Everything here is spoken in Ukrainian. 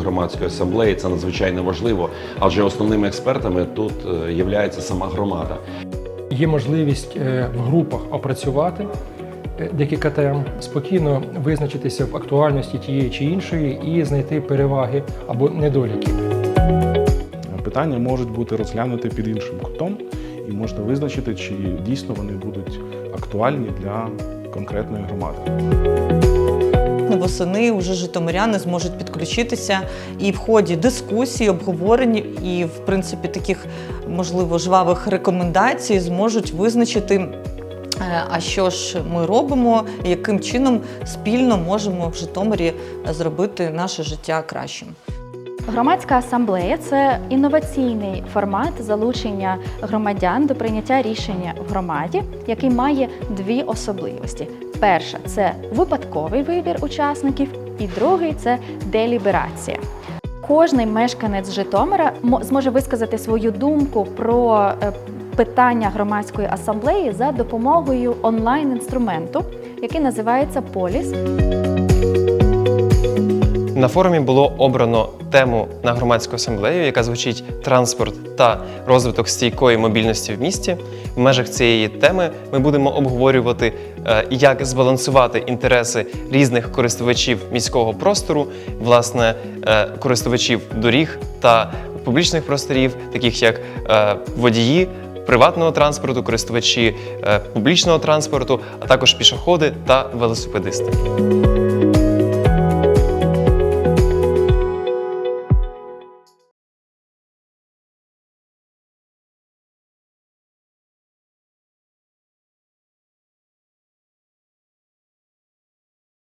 громадської асамблеї це надзвичайно важливо, адже основними експертами тут е, є сама громада. Є можливість е, в групах опрацювати е, декілька тем, спокійно визначитися в актуальності тієї чи іншої і знайти переваги або недоліки. Питання можуть бути розглянуті під іншим кутом, і можна визначити, чи дійсно вони будуть актуальні для конкретної громади. Восени вже житомиряни зможуть підключитися і в ході дискусії, обговорень і, в принципі, таких можливо жвавих рекомендацій зможуть визначити. е, А що ж ми робимо, яким чином спільно можемо в Житомирі зробити наше життя кращим? Громадська асамблея це інноваційний формат залучення громадян до прийняття рішення в громаді, який має дві особливості: перша це випадковий вибір учасників, і другий це деліберація. Кожний мешканець Житомира мо- зможе висказати свою думку про е, питання громадської асамблеї за допомогою онлайн-інструменту, який називається Поліс. На форумі було обрано тему на громадську асамблею, яка звучить транспорт та розвиток стійкої мобільності в місті. В межах цієї теми ми будемо обговорювати, е, як збалансувати інтереси різних користувачів міського простору, власне, е, користувачів доріг та публічних просторів, таких як е, водії. Приватного транспорту, користувачі публічного транспорту, а також пішоходи та велосипедисти.